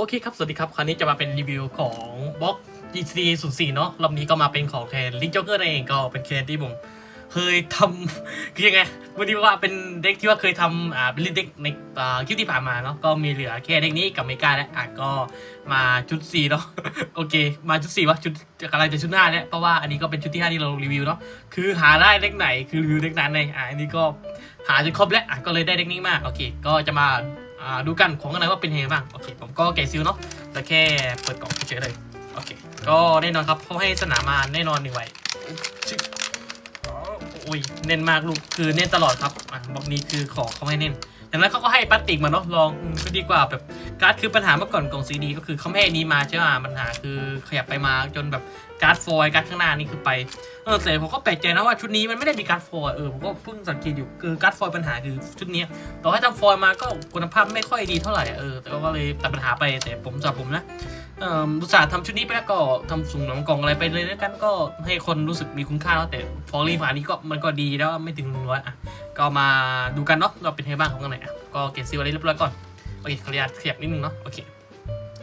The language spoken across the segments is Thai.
โอเคครับ สวัสดีครับ คราวนี้จะมาเป็นรีวิวของบล็อก GC 0 4เนาะรอบนี้ก็มาเป็นของแคนลิงจ็อกเกอร์เองก็เป็นแคนที่ผมเคยทำคือยังไงวันนี้ว่าเป็นเด็กที่ว่าเคยทำอ่าเป็นลิงเด็กในอ่าคลิปที่ผ่านมาเนาะก็มีเหลือแค่เด็กนี้กับเมกาแล้วอะก็มาชุด4เนาะโอเค มาชุด4วะชุดกำลังจะชุดหน้าแล้วเพราะว่าอันนี้ก็เป็นชุดที่5ที่เรารีวิวเนาะคือหาได้เด็กไหนคือรีวิวเด็กนั้นเลยอะอันนี้ก็หาจนครบแล้วอะก็เลยได้เด็กนี้มากโอเค ก็จะมา ดูกันของอะไรว่าเป็นยังไงบ้าง โอเค ผมก็แกะซิลเนาะแต่แค่เปิดกล่องเฉยเลย โอเค ก็แน่นอนครับเขาให้สนามมาแน่นอนหนึ่งใบชึอ๋ออุ้ยเน้นมากลูกคือเน้นตลอดครับอะบอกนี้คือขอเขาให้เน้น ดังนั้นเขาก็ให้พลาสติกมาเนาะลองอืมก็ดีกว่าแบบการ์ดคือปัญหาเมื่อก่อนกล่องซีดีก็คือเขาไม่ให้อันนี้มาใช่ไหมปัญหาคือขยับไปมาจนแบบการ์ดฟอยล์การ์ดข้างหน้านี่คือไปเออแต่ผมก็แปลกใจนะว่าชุดนี้มันไม่ได้มีการ์ดฟอยล์เออผมก็เพิ่งสังเกตอยู่คือการ์ดฟอยล์ปัญหาคือชุดเนี้ยต่อให้ทำฟอยล์มาก็คุณภาพไม่ค่อยดีเท่าไหร่อะเออแต่ก็เลยตัดปัญหาไปแต่ผมสำหรับผมนะ อออุตส่าห์ทำชุดนี้ไปแล้วก็ทำสุ่มหนังกล่องอะไรไปเลยแล้วกันก็ให้คนรู้สึกมีคุณค่าแล้วแต่ฟอร์รีมานี้ก็มันก็ดีแล้วไม่ถึงหนึ่งร้อยอะก็มาดูกันเนาะเราเป็นไงบ้างของกันไหนอะก็เก็บซีไว้เรียบร้อยก่อนโอเคขออนุญาตขยับนิดนึงเนาะโอเค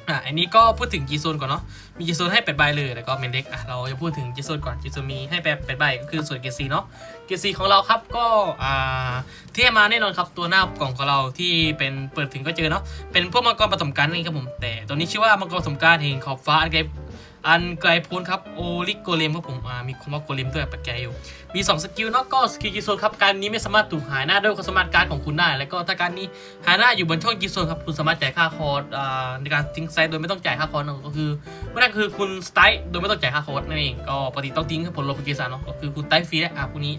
อะอันนี้ก็พูดถึงจีโซนก่อนเนาะ มีจีโซนให้แปดใบเลยแล้วก็เมนเด็กอะเราจะพูดถึงจีโซนก่อนจีโซนมีให้แปดแปดใบก็คือส่วนเกรดซีเนาะ เกียร์ซีของเราครับก็อ่าที่ให้มาแน่นอนครับตัวหน้ากล่องของเราที่เป็นเปิดถึงก็เจอเนาะ เป็นพวกมังกรผสมกันนี่ครับผม แต่ตัวนี้ชื่อว่ามังกรผสมกันแห่งขอบฟ้าอันไกล อันไกลโพ้นครับโอลิโกเลมครับผมอ่ามีคำว่าโกเลมด้วยปัจจัยอยู่มี 2 สกิลเนาะก็สกิลกิโซนครับการนี้ไม่สามารถถูกหายหน้าด้วยความสามารถการของคุณได้ แล้วก็ถ้าการนี้หายหน้าอยู่บนช่องกิโซนครับคุณสามารถจ่ายค่าคอร์สในการทิ้งไซด์โดยไม่ต้องจ่ายค่าคอร์สเนก็คือเม่นั่นคือคุณสไตล์โดยไม่ต้องจ่ายค่าคอร์สนั่นเองก็ปกติต้องทิ้งผลลบเกียร์สารเนาะก็คือคุณไตล์ฟรีและอะพวกนี้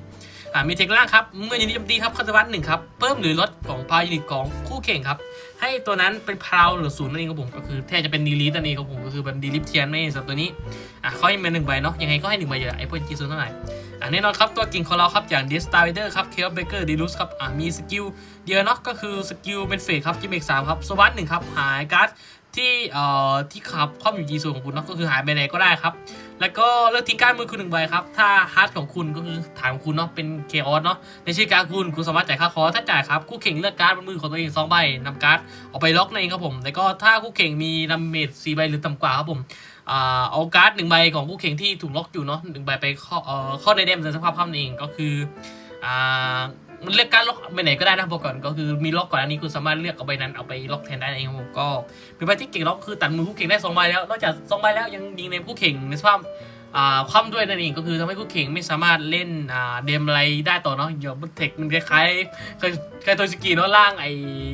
อ่ามีเทคล่างครับเมื่อยินดีโจมตีครับคัตวัตหนึ่งครับเพิ่มหรือลดของพายูนิตของคู่แข่งครับ ให้ตัวนั้นเป็นพาวหรือศูนย์นั่นเองครับผมก็คือแทบจะเป็นดีลิทนั่นเองครับผมก็คือเป็นดีลิทเทียนนั่นเองสำหรับตัวนี้อะเขาให้มาหนึ่งใบเนาะยังไงก็ให้หนึ่งใบอยู่แล้วไอ้พวกจีซูนเท่าไหร่อะแน่นอนครับตัวกิ่งของเราครับอย่างเดสตาร์เดอร์ครับเคลเบเกอร์ดีลุสครับอะมีสกิลเดียวเนาะก็คือสกิลเป็นเฟสครับจิมเอกสามครับสวัสดหนึ่งครับหายการ์ด ที่เอ่อที่ขับครอบอยู่จีซูของคุณเนาะก็คือหายไปไหนก็ได้ครับ แล้วก็เลือกทิ้งการดมือคุณหนึ่งใบครับ ถ้าฮาร์ดของคุณก็คือฐานของคุณเนาะเป็นเคออสเนาะในชื่อการคุณคุณสามารถจ่ายค่าคอสถ้าจ่ายครับคู่แข่งเลือกการ์ดบนมือของตัวเองสองใบนำการ์ดเอาไปล็อกนั่นเองครับผมแล้วก็ถ้าคู่แข่งมีนำเมจสี่ใบหรือต่ำกว่าครับผมเอาการ์ดหนึ่งใบของคู่แข่งที่ถูกล็อกอยู่เนาะหนึ่งใบไปข้าเอ่อข้าในเดมในสภาพภาพเองก็คืออ่า มันเลือกการล็อกไปไหนก็ได้นะบอกก่อนก็คือมีล็อกก่อนอันนี้คุณสามารถเลือกเอาใบนั้นเอาไปล็อกแทนได้เองครับผมก็เป็นใบที่เก่งล็อกคือตัดมือคู่แข่งได้สองใบแล้วนอกจากสองใบแล้วยังยิงในคู่เข่งในสภาพ คว่ำด้วยนั่นเองก็คือทำให้คู่แข่งไม่สามารถเล่นเดมอะไรได้ต่อเนาะเดี๋ยวมันเทคมันคล้ายๆคล้ายคยโทสกีเนาะร่างไอ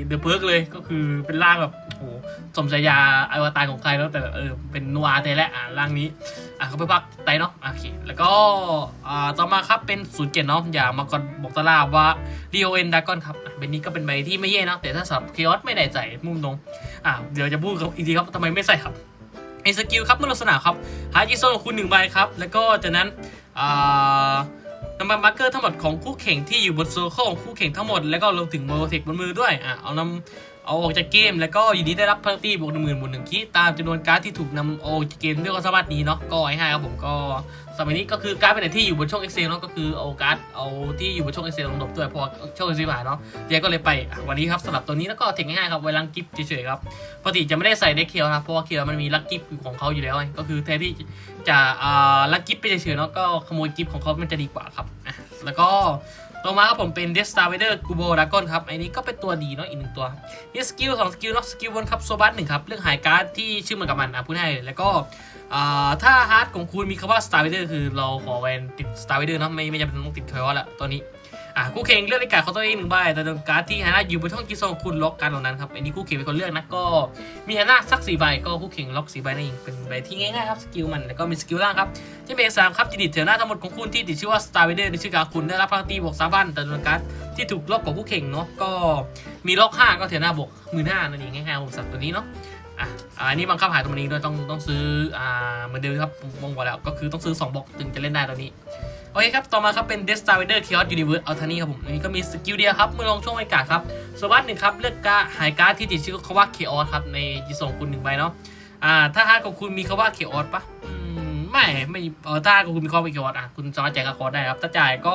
เดอะเพิร์กเลยก็คือเป็นร่างแบบโอ้สมฉายาอวตารของใครแล้วแต่เออเป็นนัวแต่แหละอ่าร่างนี้อะเขาไปพักไตเนาะโอเคแล้วก็อ่าต่อมาครับเป็นศูนย์เจ็ดเนาะอย่ามาก่อนบอกตลาดว่าดีโอเอ็นดากอนครับอะเป็นนี้ก็เป็นใบที่ไม่แย่นะแต่ถ้าสำหรับเคออสไม่ได้ใจมุ่งตรงอะเดี๋ยวจะพูดกับอีกทีครับทำไมไม่ใส่ครับ ไอสกิลครับเมื่อลงสนามครับหาจีโซนของคุณหนึ่งใบครับ แล้วก็จากนั้นอ่านำมาร์เกอร์ทั้งหมดของคู่แข่งที่อยู่บนโซเคิลของคู่แข่งทั้งหมด แล้วก็รวมถึงโมเทคบนมือด้วยอะเอานำเอาออกจากเกม แล้วก็อยู่นี้ได้รับเพนตี้บวกหนึ่งหมื่นบวกหนึ่งคีตามจำนวนการ์ดที่ถูกนำออกจากเกมด้วยความสามารถนี้เนาะก็ไอ้ให้ครับผมก็ สมัยนี้ก็คือการ์ดเป็นไหนที่อยู่บนช่อง Excel เนาะก็คือเอาการ์ดเอาที่อยู่บนช่อง Excel ลงดบด้วยพอช่อง Excel หายเนาะเดียก็เลยไปวันนี้ครับสำหรับตัวนี้แล้วก็เทคง่ายๆครับไว้ลังกิฟต์เฉยๆครับปกติจะไม่ได้ใส่เด็กเคียวนะเพราะว่าเคียวมันมีลักกิฟต์ของเขาอยู่แล้วไงก็คือแทนที่จะอ่าลักกิฟต์ไปเฉยๆเนาะก็ขโมยกิฟต์ของเขามันจะดีกว่าครับแล้วก็ ต่อมาครับผมเป็นเดสตาร์เวเดอร์กูโบดากอนครับ อันนี้ก็เป็นตัวดีเนาะอีกหนึ่งตัวนี่สกิลสองสกิลเนาะสกิลบนครับโซบัสหนึ่งครับ เรื่องหายการ์ดที่ชื่อเหมือนกับมันอะพูดให้แล้วก็ถ้าฮาร์ดของคุณมีคำว่า Star Vader คือเราขอแวนติด Star Vader เนาะไม่ไม่จำเป็นต้องติดคอยว่าละตัวนี้ อะคู่เข่งเลือกในการดของตัวเองหนึ่งใบแต่โดนการ์ดที่ฮาน่าอยู่บนช่องกิโซองคุณล็อกการเหล่านั้นครับอันนี้คู่เข่งเป็นคนเลือกนะก็มีฮาน่าสักสี่ใบก็คู่เข่งล็อกสี่ใบนั่นเองเป็นใบที่ง่ายๆครับสกิลมันแล้วก็มีสกิลล่างครับที่เป็นสามครับจิดิตแถวหน้าทั้งหมดของคุณที่ติดชื่อว่า Star Vader ในชื่อการคุณได้รับพลังตีบวกสามพันแต่โดนการ์ดที่ถูกล็อกของคู่เข่งเนาะก็มีล็อกห้าก็แถวหน้าบวกหมื่นห้านั่นเองง่ายๆของสัตว์ตัวนี้เนาะอะอันนี้บังคับหายตัวนี้ด้วยต้องต้องซื้ออ่าเหมือนเดิมครับมองบอกแล้วก็คือต้องซื้อสองบล็อกถึงจะเล่นได้ตัวนี้ โอเคครับ ต่อมาครับเป็น d e s t a r Vader Chaos Universe Alternate ครับผมอันนี้ก็มีสกิลเดียวครับเมื่อลงช่วงบรรยากาศครับสวัสดหนึ่งครับ เลือกการดหายการ์ดที่ติดชื่อคำว่า Chaos ครับ ในจีส่งคุณหนึ่งใบเนาะอ่าถ้าฮาร์ดของคุณมีคำว่า Chaos ปะไม่ไม่เออถ้าของคุณมีคำว่า Chaos อะคุณสามารถจ่ายค่าคอร์สได้ครับ ถ้าจ่ายก็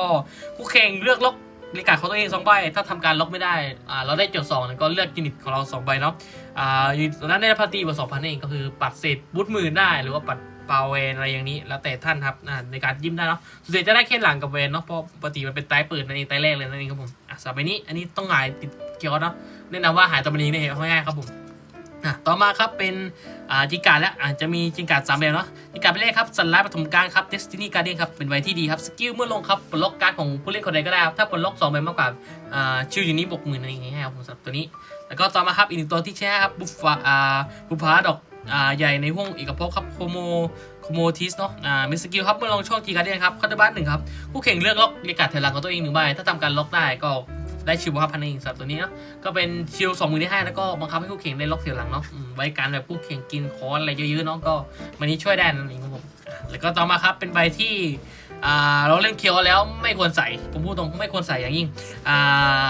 คู่แข่งเลือกล็อกเลกาของตัวเองสองใบ ถ้าทำการล็อกไม่ได้อ่าเราได้โจดสองก็เลือกยูนิตของเราสองใบเนาะอ่าอยู่ตอนนั้นได้พาร์ตี้บวกสองพันเองก็คือปัดเศษบูทหมื่นได้หรือว่าปัด ปาเวนอะไรอย่างนี้แล้วแต่ท่านครับในการยิ้มได้เนาะส่วนใหญ่จะได้แค่หลังกับเวนเนาะเพราะปกติมันเป็นไตเปิดนั่นเองไตแรกเลยนั่นเองครับผมอะสำหรับนี้อันนี้ต้องหายติดเกียวเนาะแนะนำว่าหายตัวนี้เนี่ยง่ายๆครับผมอะต่อมาครับเป็นอ่าจิงการแล้วอาจจะมีจิงการสามแบบเนาะจิงการเป็นเลขครับสัญลักษณ์ปฐมกลางครับ Destiny Guardian ครับเป็นใบที่ดีครับสกิลเมื่อลงครับปลดล็อกการ์ดของผู้เล่นคนใดก็ได้ครับถ้าปลดล็อก2ใบมากกว่าอ่าชิวอย่างนี้บวกหมื่นอะไรอย่างเงี้ยครับผมสำหรับตัวนี้ แล้วก็ต่อมาครับอีกหนึ่งตัวที่แช่ครับบุฟฟาอ่าบุฟฟาดอก ใหญ่ในห้วงเอกภพครับโคโมโคโมทิสเนาะอ่ามีสกิลครับเมื่อลงช่องจีการ์เดียนครับคาร์ดบ้านหนึ่งครับผู้แข่งเลือกล็อกเรียการ์ดแถวหลังของตัวเองหนึ่งใบถ้าทำการล็อกได้ก็ได้ชิวห้าพันเองสำหรับตัวนี้เนาะก็เป็นชิวสองหมื่นได้ห้าแล้วก็บังคับให้คู่แข่งได้ล็อกแถวหลังเนาะไว้การแบบคู่แข่งกินคอร์สอะไรเยอะๆเนาะก็มันนี้ช่วยได้นั่นเองครับผมแล้วก็ต่อมาครับเป็นใบที่อ่าเราเล่นเคียวแล้วไม่ควรใส่ผมพูดตรงไม่ควรใส่อย่างยิ่งอ่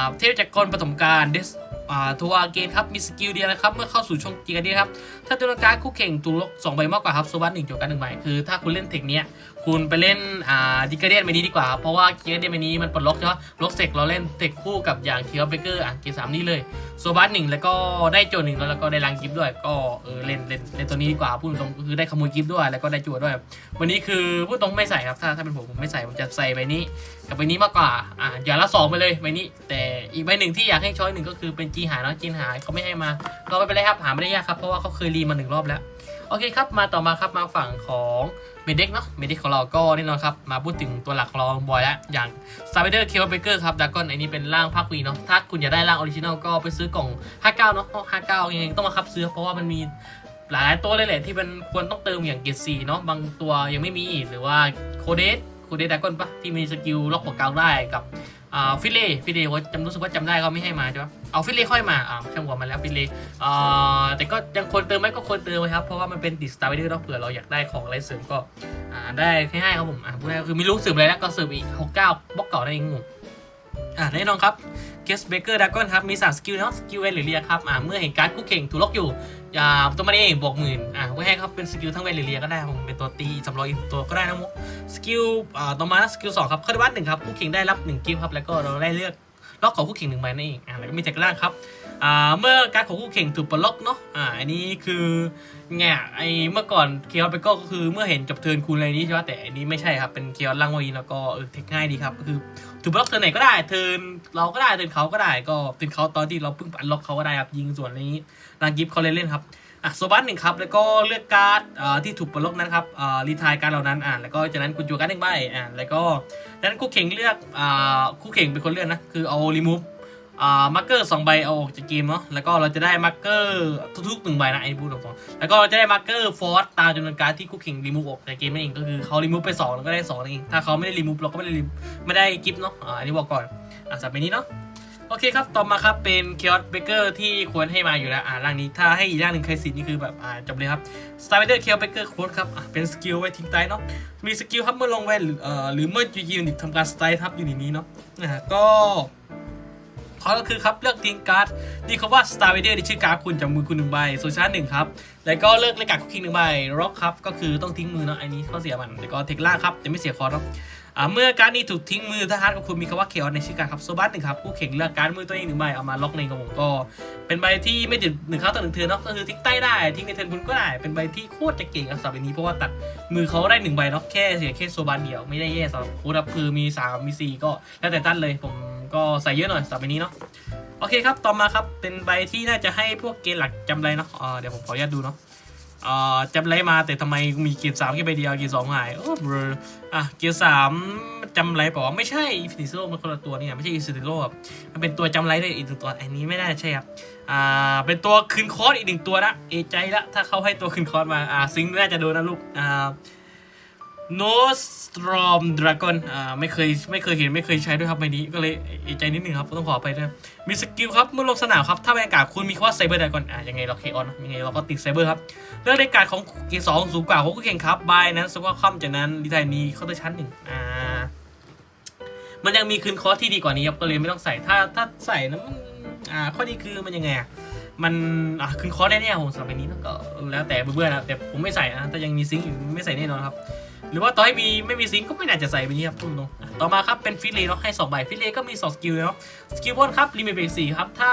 าเทพจักรกลปฐมกาลเดส ทัวร์เกนครับมีสกิลเดียวนะครับเมื่อเข้าสู่ช่องจีกันดีครับถ้าตัวการดคู่แข่งถูกลบสองใบมากกว่าครับโซบัสหนึ่งจบกันหนึ่งใบคือถ้าคุณเล่นเทคเนี้ยคุณไปเล่นอ่าดิกเดียนไปนี้ดีกว่า เพราะว่าดิกเดียนไปนี้มันปลดล็อกใช่ไหมล็อกเสกเราเล่นเทคคู่กับอย่างเคียวเบเกอร์อะเกมสามนี่เลย โซบัสหนึ่งแล้วก็ได้โจทย์หนึ่งแล้วก็ได้ลังกิฟต์ด้วยก็เออเล่นเล่นเล่นตัวนี้ดีกว่าพูดตรงก็คือได้ขโมยกิฟต์ด้วยแล้วก็ได้จวด้วย วันนี้คือพูดตรงไม่ใส่ครับถ้าถ้าเป็นผมผมไม่ใส่ผมจะใส่ใบนี้กับใบนี้มากกว่าอ่าอย่างละสองไปเลยใบนี้ แต่อีกใบหนึ่งที่อยากให้ช้อยหนึ่งก็คือเป็นจีหายเนาะจีหายเขาไม่ให้มาเราไม่เป็นไรครับหาไม่ได้ยากครับเพราะว่าเขาเคยรีมาหนึ่งรอบแล้วโอเคครับมาต่อมาครับมาฝั่งของ เมดิกเนาะเมดิกของเราก็แน่นอนครับ มาพูดถึงตัวหลักของเราบ่อยแล้ว อย่าง s t a r เดอร์เคลเบเกอร์ครับดากอนอันนี้เป็นร่างภาควีเนาะถ้าคุณอยากได้ร่างออริจินอลก็ไปซื้อกล่อง 59 เนาะเพราะ59ยังไงต้องมาคับซื้อเพราะว่ามันมีหลายตัวเลยแหละที่มันควรต้องเติมอย่างเกรดสีเนาะบางตัวยังไม่มีหรือว่าโคเดสคูเดดากอนปะที่มีสกิลล็อกหัวกลางได้กับ อ่าฟิเล่ฟิเล่ว่าจำรู้สึกว่าจำได้เขาไม่ให้มาใช่ปะเอาฟิเล่ค่อยมาอ่าช่างหัวมาแล้วฟิเล่อ่าแต่ก็ยังควรเติมไหมก็ควรเติมครับเพราะว่ามันเป็นดิสตาร์ไวเดอร์เนาะเผื่อเราอยากได้ของอะไรเสริมก็อ่าได้แค่ให้ครับผมอ่าพูดง่ายคือมีลูกเสริมอะไรแล้วก็เสริมอีกหกเก้าบล็อกเก่าได้เองผม อ่าแน่นอนครับเกสเบเกอร์ดากอนครับ มีสามสกิลเนาะสกิลเวนหรือเรียครับอ่าเมื่อเห็นการ์ดคู่แข่งถูกล็อกอยู่อย่าตัวมันเองบวกหมื่นอ่าไว้ให้เขาเป็นสกิลทั้งเวทหรือเรียก็ได้ผมเป็นตัวตีสำรองอีกตัวก็ได้นะมุกสกิลอ่าต่อมาสกิลสองครับคาร์ดวัตหนึ่งครับคู่แข่งได้รับหนึ่งกิฟต์ครับแล้วก็เราได้เลือกล็อกของคู่แข่งหนึ่งใบนั่นเองอ่าแล้วก็มีแจ็คล่างครับ เมื่อการของคู่แข่งถูกปลดล็อกเนาะอ่าอันนี้คือไงอะไอเมื่อก่อนเคียวไปก็คือเมื่อเห็นจบเทินคูณอะไรนี้ใช่ไหมแต่อันนี้ไม่ใช่ครับเป็นเคียวล่างวีแล้วก็เออเทคง่ายดีครับคือถูกปลดล็อกเทินไหนก็ได้เทินเราก็ได้เทินเขาก็ได้ก็เทินเขาตอนที่เราเพิ่งปัดล็อกเขาก็ได้ครับยิงส่วนนี้ลางกิฟเขาเล่นเล่นครับอะโซบัสหนึ่งครับแล้วก็เลือกการ์ดที่ถูกปลดล็อกนั้นครับอ่ารีทายการ์ดเหล่านั้นอ่าแล้วก็จากนั้นคุณจัวการ์ดหนึ่งใบอ่าแล้วก็จากนั้นคู่เข่งเลือกอ่าคู่เข่งเป็นคนเลือกนะคือเอารีมูฟ อ่ามาร์เกอร์สองใบเอาออกจากเกมเนาะแล้วก็เราจะได้มาร์เกอร์ทุกๆหนึ่งใบนะไอ้พูดตรงแล้วก็เราจะได้มาร์เกอร์ฟอร์สตามจำนวนการ์ดที่คู่เข่งรีมูฟออกจากเกมนั่นเองก็คือเขารีมูฟไปสองแล้วก็ได้สองนั่นเองถ้าเขาไม่ได้รีมูฟเราก็ไม่ได้ไม่ได้กิฟต์เนาะอ่าอันนี้บอกก่อนอะสับนี้เนาะโอเคครับ ต่อมาครับ เป็นเคอ s เบเกอร์ที่ควรให้มาอยู่แล้ว อ่าร่างนี้ ถ้าให้อีกร่างหนึ่งใครสิทธิ์นี่คือแบบอ่าจบเลยครับ s t a r เดอร์เคอ s เบเกอร์โค้ดครับ อ่าเป็นสกิลไว้ทิ้งใต้เนาะ มีสกิลครับเมื่อลงแวนหรือเอ่อหรือเมื่อยูนิตทำการสไตล์ทับยูนิตนี้เนาะนะฮะก็ เขาก็คือครับเลือกทิ้งการ์ดนี่เขาว่า Star Rider ที่ชื่อการ์ดคุณจากมือคุณหนึ่งใบโซชาร์หนึ่งครับ แล้วก็เลือกเลกาคุกคิงหนึ่งใบร็อกครับก็คือต้องทิ้งมือเนาะอันนี้ข้อเสียมันแล้วก็เทคล่าครับจะไม่เสียคอร์สเมื่อการ์ดนี้ถูกทิ้งมือทหาฮาร์ดของคุณมีคำว่าเคอในชื่อการ์ดครับโซบัสหนึ่งครับคู่แข่งเลือกการ์ดมือตัวเองหนึ่งใบเอามาล็อกในกระผมก็ เป็นใบที่ไม่ติดหนึ่งครั้งต่อหนึ่งเทิร์นเนาะก็คือทิ้งใต้ได้ทิ้งในเทิร์นคุณก็ได้เป็นใบที่โคตรจะเก่งกับสำหรับนี้เพราะว่าตัดมือเขาได้หนึ่งใบเนาะแค่เสียแค่โซบัสเดียวไม่ได้แย่สำหรับโค้ดคือมีสามมีสี่ก็แล้วแต่ตั้นเลยผม ก็ใส่เยอะหน่อยสำหรับใบนี้เนาะโอเคครับต่อมาครับเป็นใบที่น่าจะให้พวกเกณฑ์หลักจำไรเนาะเดี๋ยวผมขออนุญาตดูเนาะจำไรมาแต่ทำไมมีเกียร์สามแค่ใบเดียวเกียร์สองหายโอ้เบออะเกียร์สามจำไรบอกไม่ใช่อินฟินิโซมันคนละตัวเนี่ยไม่ใช่อินฟินิโซครับมันเป็นตัวจำไรได้อีกหนึ่งตัวอันนี้ไม่น่าใช่ครับอ่าเป็นตัวคืนคอร์สอีกหนึ่งตัวนะเอใจละถ้าเขาให้ตัวคืนคอร์สมาอ่าซิงน่าจะโดนนะลูกอ่า โนสตรอมดราก้อนอ่าไม่เคยไม่เคยเห็นไม่เคยใช้ด้วยครับใบนี้ก็เลยเอใจนิดนึงครับต้องขอไปด้วยมีสกิลครับเมื่อลงสนามครับถ้าบรรยากาศคุณมีคำว่าไซเบอร์ไดก่อนอะยังไงเราเคออนยังไงเราก็ติดไซเบอร์ครับเลือกรายการของเกสองสูงกว่าของคู่แข่งครับบายนั้นสกว่าค่ำจากนั้นดีไทนี้เข้าตัวชั้นหนึ่งอ่ามันยังมีคืนคอร์สที่ดีกว่านี้ครับก็เลยไม่ต้องใส่ถ้าถ้าใส่นะมันอ่าข้อดีคือมันยังไงอะมันอะคืนคอร์สได้แน่ผมสำหรับใบนี้ก็แล้วแต่เบื่อๆนะแต่ผมไม่ใส่นะถ้ายังมีซิงค์อยู่ไม่ใส่แน่นอนครับ หรือว่าต่อให้มีไม่มีซิงก็ไม่น่าจะใส่ไปนี้ครับตรงๆต่อมาครับเป็นฟิลเลเนาะให้2ใบฟิลเลก็มี 2 สกิลเนาะสกิลบนครับลิมิตเบรกสี่ครับถ้า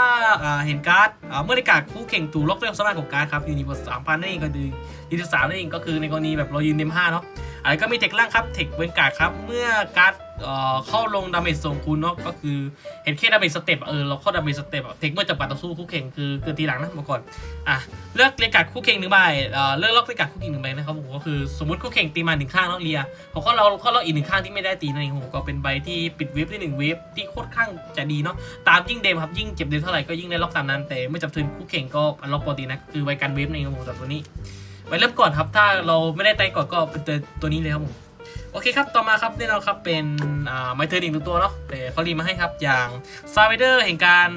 เห็นการ์ดเมื่อในการดคู่แข่งถูกล็อกด้วยความสามารถของการ์ดครับยูนิเวอร์สามพันนั่นเองก็คือยูนิสามนั่นเองก็คือในกรณีแบบเรายืนเนมห้าเนาะอะไรก็มีเทคล่างครับเทคเวนการ์ดครับเมื่อการ์ด เข้าลงดาเมจส่งคุณเนาะก็คือเห็นแค่ดาเมจสเต็ปเออเราเข้าดาเมจสเต็ปเทคเมื่อจับปัดต่อสู้คู่แข่งคือเกินทีหลังนะมื่อก่อนอะเลือกเรียกการ์ดคู่แข่งหนึ่งใบเอ่อเลือกล็อกเรียกการ์ดคู่แข่งหนึ่งใบนะครับผมก็คือสมมติคู่แข่งตีมาหนึ่งข้างเนาะเลียผมก็เราเข้าล็อกอีกหนึ่งข้างที่ไม่ได้ตีนั่นเองผมก็เป็นใบที่ปิดเวฟได้หนึ่งเวฟที่โคตรข้างจะดีเนาะตามยิ่งเดมครับยิ่งเจ็บเดมเท่าไหร่ก็ยิ่งได้ล็อกตามนั้นแต่เมื่อจับทืนคู่แข่งก็อันล็อกปกตินะคือไวกันเวฟนั่นเองผมสำหรับตัวนี้ไว้เริ่มก่อนครับถ้าเราไม่ได้ไต่ก่อนก็เป็นตัวนี้เลยครับผม โอเคครับ ต่อมาครับแน่นอนครับเป็นไมเทอร์อีกหนึ่งตัวเนาะแต่เขารีมาให้ครับอย่างซา v วเดอร์แห่งการ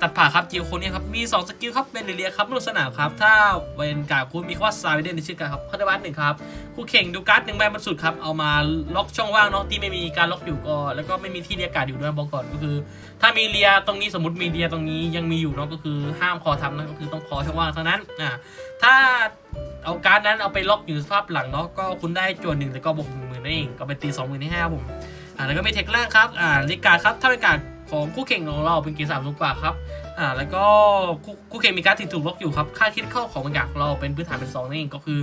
ตัดผ่าครับจิวคนนี้ครับ มี 2 สกิลครับเป็นเรียครับลงสนามครับ ถ้าเวนการคุณมีคำว่าซา v วเดอร์ในชื่อการครับคาร์ดบัตหนึ่งครับคู่แข่งดูการ์ดหนึ่งใบบนสุดครับ เอามาล็อกช่องว่างเนาะที่ไม่มีการล็อกอยู่ก็ แล้วก็ไม่มีที่เรียกการ์ดอยู่ด้วยบอกก่อนก็คือ ถ้ามีเรียตรงนี้สมมติมีเรียตรงนี้ยังมีอยู่เนาะก็คือห้ามคอทำนะก็คือต้องคอช่องว่างเท่านั้นอ่าถ้าเอาการ์ดนั้นเอาไปล็อกอยู่สภาพหลังเนาะก็คุณได้จวนหนึ่งแล้วก็บวกห นั่นเองก็ไปตีสองหมื่นให้ห้าผมอ่าแล้วก็มีเทคแรกครับอ่าลิการครับถ้าเป็นการของคู่แข่งของเราเป็นเกียร์สามสูงกว่าครับอ่าแล้วก็คู่คู่แข่งมีการ์ดถูกล็อกอยู่ครับค่าคิดเข้าของบางอย่างเราเป็นพื้นฐานเป็นสองนั่นเองก็คือ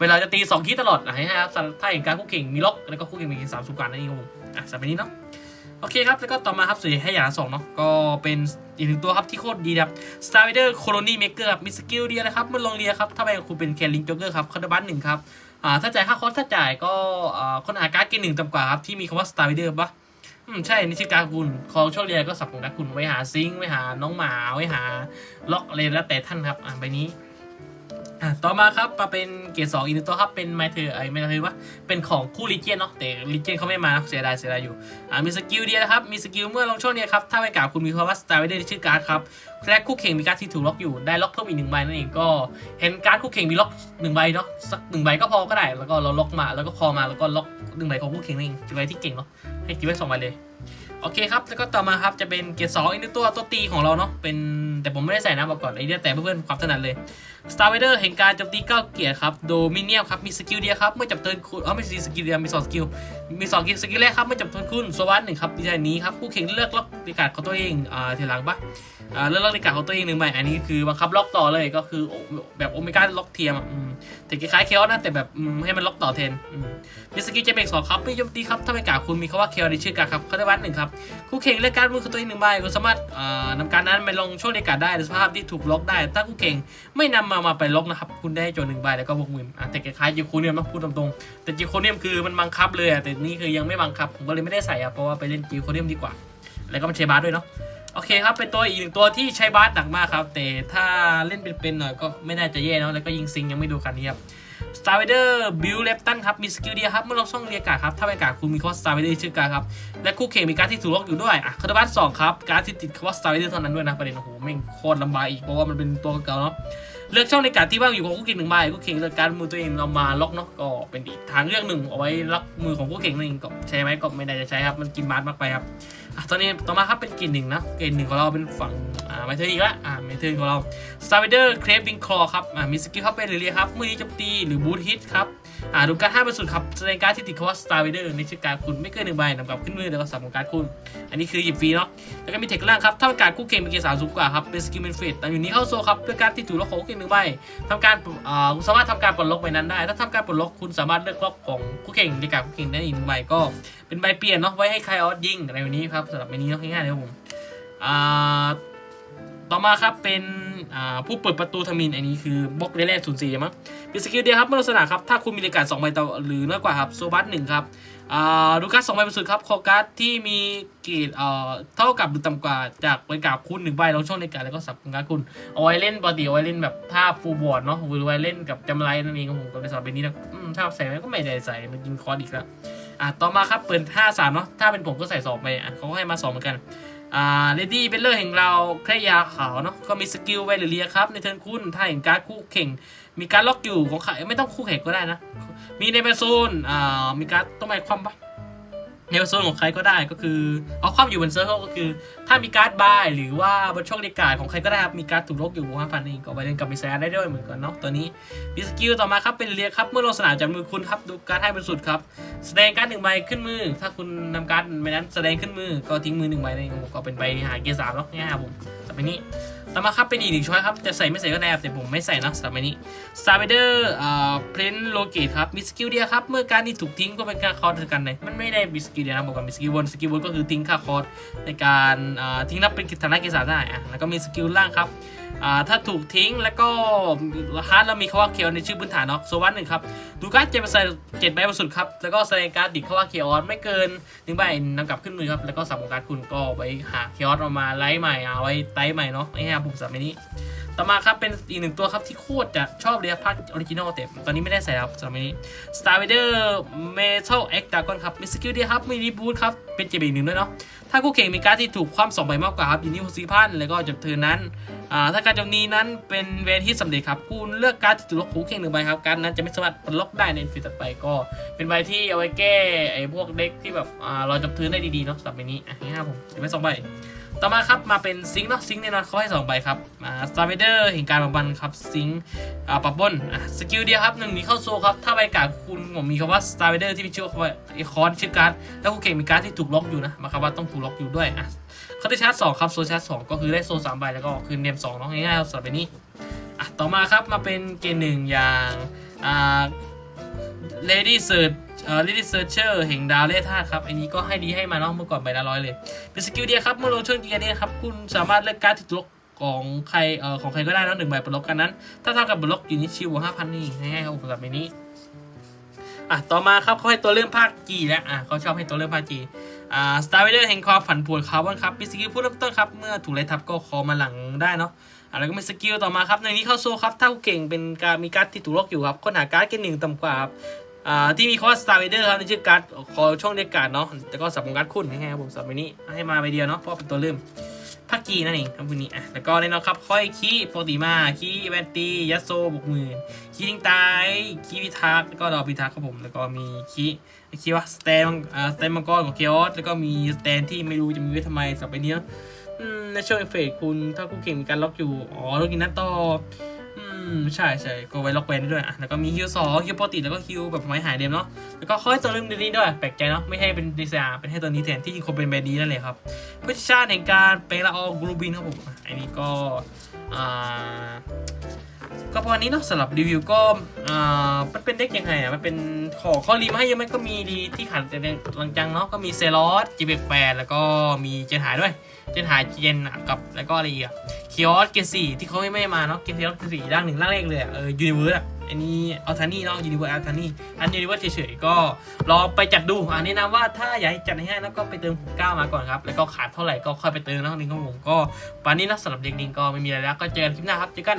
เวลาจะตีสองคีย์ตลอดอะให้ครับถ้าเห็นการคู่แข่งมีล็อกแล้วก็คู่แข่งมีเกียร์สามสูงกว่านั่นเองครับผมอะสำหรับนี้เนาะโอเคครับ แล้วก็ต่อมาครับสุดให้อย่างสองเนาะ ก็เป็นอีกหนึ่งตัวครับที่โคตรดีครับ Star Rider Colony Maker ครับมีสกิลเดียนะครับ เมื่อลงเรียครับ ถ้าไปกับคุณเป็นแคลิงจ็อกเกอร์ครับคาร์ดบันหนึ่งครับ ถ้าจ่ายค่าคอสถ้าจ่ายก็อ่าคนหาการ์ดเกณฑ์หนึ่งจำกว่าครับที่มีคำว่าสตาร์วิเดอร์ปะอืมใช่นิชิการคุณของช่วงเรียนก็สับของนักคุณไว้หาซิงค์ไว้หาน้องหมาไว้หาล็อกอะไรแล้วแต่ท่านครับอ่าใบนี้ อ่าต่อมาครับมาเป็นเกรดสองอีกหนึ่งตัวครับเป็นไมเทอร์ไอไม่ใช่ว่าเป็นของคู่ลิเจียนเนาะแต่ลิเจียนเขาไม่มาเสียดายเสียดายอยู่อ่ามีสกิลเดียวนะครับมีสกิลเมื่อลงช่วงนี้ครับถ้าไปกล่าวคุณมีคำว่า Star Rider ในชื่อการ์ดครับและคู่แข่งมีการ์ดที่ถูกล็อกอยู่ได้ล็อกเพิ่มอีกหนึ่งใบนั่นเองก็เห็นการ์ดคู่แข่งมีล็อกหนึ่งใบเนาะสักหนึ่งใบก็พอก็ได้แล้วก็เราล็อกมาแล้วก็คอมาแล้วก็ล็อกหนึ่งใบของคู่แข่งนั่นเองจีไว้ที่เก่งเนาะให้จีไว้สองใบเลยโอเคครับ แล้วก็ต่อมาครับ จะเป็นเกียร์สองอีกหนึ่งตัวตัวตีของเราเนาะ เป็นแต่ผมไม่ได้ใส่นะบอกก่อนไอเนี่ยแต่เพื่อนๆความถนัดเลย Star Rider เห็นการโจมตีเก้าเกียร์ครับโดมิเนียมครับมีสกิลเดียวครับเมื่อจับเทินคุณเออไม่ใช่สกิลเดียวมีสองสกิลมีสองสกิลแรกครับเมื่อจับเทินคุณโซวันหนึ่งครับดีไซน์นี้ครับคู่แข่งเลือกล็อกดีการ์ดของตัวเองอ่าทีหลังปะอ่าเลือกล็อกดีการ์ดของตัวเองหนึ่งใบอันนี้คือบังคับล็อกต่อเลยก็คือแบบโอเมก้าล็อกเทียมอะอืมแต่คล้ายๆเคอนะแต่แบบให้มันล็อกต่อแทนมีสกิลเจเบกสองครับไม่โจมตีครับถ้าไม่กล่าวคุณมีคำว่าเคอในชื่อการครับเขาได้วัดหนึ่งครับคู่แข่งเลือกการมือของตัวเองหนึ่งใบคุณสามารถนำการนั้นไปลงช่วงเรีการดได้ในสภาพที่ถูกล็อกได้ถ้าคู่แข่งไม่นำมามาไปล็อกนะครับ คุณได้โจหนึ่งใบแล้วก็บวกหมื่นแต่คล้ายๆจิโคเนียมนะพูดตรงๆแต่จิโคเนียมคือมันบังคับเลยอะแต่นี่คือยังไม่บังคับ ผมก็เลยไม่ได้ใส่อะเพราะว่าไปเล่นจิโคเนียมดีกว่า แล้วก็มันใช้บาสด้วยเนาะโอเคครับเป็นตัวอีกหนึ่งตัวที่ใช้บาสหนักมากครับ แต่ถ้าเล่นเป็นๆหน่อยก็ไม่น่าจะแย่เนาะแล้วก็ยิงซิงยังไม่ดูกันนี้ครับ Star Rider Build l e f t o n ครับมีสกิลเดียครับเมื่อเราช่องเรียกาครับถ้าเป็นกาคุณมีคำว่า Star Rider ชื่อการครับและคู่แข่งมีการที่ถูกล็อกอยู่ด้วยอะคาร์บัสสองครับการที่ติดคำว่า Star Rider เท่านั้นด้วยนะประเด็นโอ้โหแม่งโคตรลำบากอีกเพราะว่ามันเป็นตัวเก่าเนาะ เลือกช่องในการที่ว่างอยู่ของคู่แข่งหนึ่งใบคู่แข่งเลือกการมือตัวเองเรามาล็อกเนาะก็เป็นอีกทางเลือกหนึ่งเอาไว้ล็อกมือของคู่แข่งนั่นเองก็ใช้ไหมก็ไม่ได้จะใช้ครับมันกินบาสมากไปครับ ตอนนี้ต่อมาครับเป็นเกรดหนึ่งนะเกรดหนึ่งของเราเป็นฝั่งอ่าไมเทอร์อีกละอ่าไมเทอร์ของเรา s t a r v a d e r c r a v e Wing Claw ครับอ่ามีสกิลครับเป็นเรียครับมือนี้จมตีหรือบูทฮิตครับอ่าดูการห้าเป็นสุดครับแสดงการที่ติดคำว่า Star Rider ในชื่อการคุณไม่เกินหนึ่งใบนำกลับขึ้นมือแล้วก็สับของการคุณ อันนี้คือหยิบฟรีเนาะแล้วก็มีเทคล่างครับถ้าเป็นการคู่เกมเป็นเกียร์สามสูงกว่าครับเป็นสกิลเมนเฟสแต่อยู่นี้เข้าโซครับเพื่อการที่ถูกล็อกของคู่เกมหนึ่งใบทำการอ่าคุณสามารถทำการปลดล็อกใบนั้นได้ ถ้าทำการปลดล็อกคุณสามารถเลือกล็อกของคู่แข่งในการคู่แข่งได้อีกหนึ่งใบก็ เป็นใบเปลี่ยนเนาะไว้ให้ใครออสยิงอะไรแบบนี้ครับสำหรับใบนี้เนาะง่ายๆเลยครับผมต่อมาครับเป็นผู้เปิดประตูทมินอันนี้คือบล็อกแรกศูนย์สี่มั้งเป็นสกิลเดียวครับเมื่อลักษณะครับถ้าคุณมีเลกาสองใบต่อหรือน้อยกว่าครับโซบัสหนึ่งครับดูการ์ดสองใบบนสุดครับคอการ์ดที่มีเกรดเท่ากับหรือต่ำกว่าจากเลกาคุณหนึ่งใบลงช่องเลกาแล้วก็สับการ์ดคุณเอาไว้เล่นปกติเอาไว้เล่นแบบท่าฟูลบอร์ดเนาะหรือไว้เล่นกับจำไรนั่นเองครับผมก็เลยสอนเป็นนี้นะถ้าใส่ไว้ก็ไม่ได้ใส่มันยิงคอร์ดอีกแล้ว อะต่อมาครับเปิดห้าสามเนาะถ้าเป็นผมก็ใส่สองไปอะเขาก็ให้มาสองเหมือนกันอ่าเลดี้เป็นเลอร์แห่งเราแค่ยาขาวเนาะก็มีสกิลไวเลียครับในเทิร์นคุณถ้าเห็นการดคู่แข่งมีการล็อกอยู่ของใครไม่ต้องคู่แข่งก็ได้นะ มีในเมโซนอ่ามีการดต้องไปความปะ ในโซนของใครก็ได้ก็คือเอาความอยู่บนเซิร์ฟก็คือ ถ้ามีการ์ดบายหรือว่าบนช่องเดกาดของใครก็ได้ครับมีการ์ดถูกลบอยู่ห้าพันเองก็ไปเล่นกับมิสแซได้ด้วยเหมือนกันเนาะตัวนี้มีสกิลต่อมาครับเป็นเรียครับเมื่อลงสนามจากมือคุณครับดูการ์ดให้เป็นสุดครับแสดงการ์ดหนึ่งใบขึ้นมือ ถ้าคุณนำการ์ดใบนั้นแสดงขึ้นมือก็ทิ้งมือหนึ่งใบในเองก็เป็นใบหาเกียร์สามเนาะง่ายครับผม มัยนี้ต่อมาครับเป็นอีกหนึ่งช้อยครับจะใส่ไม่ใส่ก็ได้ครับแต่ผมไม่ใส่นะสำหรับอันนี้ s t a r v a d e r อ่าเพลนโลเกตครับมิสกิลเดียครับเมื่อการที่ถูกทิ้งก็เป็นการคอร์สกันเลยมันไม่ได้มิสกิลเดียนะบอกกันมิสกิลบนสกิลบนก็คือทิ้งค่าคอร์สในการอ่าทิ้งนับเป็นฐานะกิจสาได้อะแล้วก็มีสกิลล่างครับ อ่าถ้าถูกทิ้งแล้วก็ฮาร์ดเรามีคำว่าเคอในชื่อพื้นฐานเนาะโซวันหนึ่งครับดูการ์ดเจ็ดใส่เจ็ดใบบนสุดครับแล้วก็แสดงการ์ดดิคำว่าเคอไม่เกินหนึ่งใบนำกลับขึ้นมือครับแล้วก็สับของการ์ดคุณก็ไปหาเคออกมาไลท์ใหม่เอาไว้ไต่ใหม่เนาะไอ้หี้ยผมสับในนี้ ต่อมาครับเป็นอีกหนึ่งตัวครับที่โคตรจะชอบเลยครับภาคออริจินอลแต่ตอนนี้ไม่ได้ใส่ครับสำหรับนี้ Star Vader Metal X Dragon ครับมีสกิลเดียครับมีรีบูทครับเป็นเจบีหนึ่งด้วยเนาะถ้าคู่เข่งมีการดที่ถูกความสองใบมากกว่าครับอยู่ที่หกสี่พันแล้วก็จบเทินนั้นอ่าถ้าการโจมตีนั้นเป็นเวทที่สำเร็จครับคุณเลือกการดที่ถูกล็อกคู่เข่งหนึ่งใบครับการนั้นจะไม่สามารถปลดล็อกได้ในฟีดต่อไปก็ เป็นใบที่เอาไว้แก้ไอ้พวกเด็กที่แบบอ่าเราจบเทินได้ดีๆเนาะสำหรับนี้อะนี่ครับผมเก็บไว้สองใบ ต่อมาครับมาเป็นซิงค์เนาะซิงค์แน่นอนเขาให้2ใบครับอ่าสตาร์เวเดอร์เห็นการบำบันครับซิงค์อ่าปรับบนสกิลเดียวครับหนึ่งหนีเข้าโซครับถ้าใบกาดคุณผมมีคำว่าสตาร์เวเดอร์ที่มีชื่อว่าไอคอนชื่อการ์ดแล้วคุณเก่งมีการ์ดที่ถูกล็อกอยู่นะมาความว่าต้องถูกล็อกอยู่ด้วยอะเขาได้ชาร์จสองครับโซชาร์จสองก็คือได้โซสามใบแล้วก็คืนเนมสองเนาะง่ายๆครับสำหรับนี้อะต่อมาครับมาเป็นเกณฑ์หนึ่งอย่างอ่า Lady Search เอ่อ Lady Searcher แห่งดาวเล่ธาตุครับ อันนี้ก็ให้ดีให้มาเนาะเมื่อก่อนใบละร้อยเลยเป็นสกิลเดียครับเมื่อลงช่วงกีการนี้ครับคุณสามารถเลือกการ์ดที่ถูกล็อกของใครเอ่อของใครก็ได้เนะหนึ่งใบบล็อกกันนั้น ถ้าเท่ากับบล็อกอยู่นิชิวห้าพันนี่ง่ายๆครับสำหรับใบนี้อะต่อมาครับเขาให้ตัวเริ่มภาคจีแล้วอะเขาชอบให้ตัวเริ่มภาคจีอ่า Star Rider แห่งความผันผวนคาร์บอนครับมีสกิลผู้เริ่มต้นครับเมื่อถูกไล่ทับก็คอมาหลังได้เนาะอะแล้วก็มีสกิลต่อมาครับในนี้เข้าโซครับถ้าเก่งเป็นการมีการ์ดที่ถูกล็อกอยู่ครับค้นหาการ์ดเกณฑ์หนึ่งต่ำกว่าครับ อ่าที่มีคำว่า Star Rider ครับในชื่อการ์ดขอช่องเรียกการ์ดเนาะแต่ก็สับของการ์ดคุณง่ายๆครับผมสับไปนี้ให้มาใบเดียวเนาะเพราะเป็นตัวเริ่มภาคกีนั่นเองครับคุณนี้อะแล้วก็แน่นอนครับค่อยคีโปกติมาคีแวนตียัสโซบุกหมื่นคีทิ้งตายคีพิทักษ์แล้วก็ดอกพิทักษ์ครับผมแล้วก็มีคีคีว่าสแตนอ่าสแตนมังกรของเคียสแล้วก็มีสแตนที่ไม่รู้จะมีไว้ทำไมสับไปนี้ในช่วงเอฟเฟกคุณถ้าคู่เก่งมีการล็อกอยู่อ๋อล็อกอินนัตต่อ มใช่ใช่ก็ไว้ล็อกแวนได้ด้วยอะแล้วก็มีฮิวสองฮิวปกติแล้วก็ฮิวแบบไม้หายเดมเนาะแล้วก็ค่อยตัวเริ่มดีๆด้วยแปลกใจเนาะไม่ให้เป็นดีเซียเป็นให้ตัวนี้แทนที่จริงคงเป็นแบรนด์นี้นั่นแหละครับพิชชาติแห่งการเปละออกรูบินครับผมอันนี้ก็อ่า ก็ประมาณนี้เนาะสำหรับรีวิวก็อ่ามันเป็นเด็กยังไงอะมันเป็นขอข้อรีมาให้เยอะไหมก็มีดีที่ขันแต่ลังจังเนาะก็มีเซรอสจีเบกแปดแล้วก็มีเจนหายด้วย เจนหายเจนกับแล้วก็อะไรอีกอะคิออสเกสี่ที่เขาไม่ไม่มาเนาะเกสี่เกสี่ร่างหนึ่งร่างแรกเลยอะเออยูนิเวิร์สอะอันนี้อัลทานี่เนาะยูนิเวิร์สอัลทานี่อันยูนิเวิร์สเฉยๆก็ลองไปจัดดูอันนี้นะว่าถ้าอยากให้จัดให้แล้วก็ไปเติมก้ามาก่อนครับ แล้วก็ขาดเท่าไหร่ก็ค่อยไปเติมนะนี่ครับผมก็ปานนี้นะสำหรับเด็กๆก็ไม่มีอะไรแล้วก็เจอกันคลิปหน้าครับเจอกัน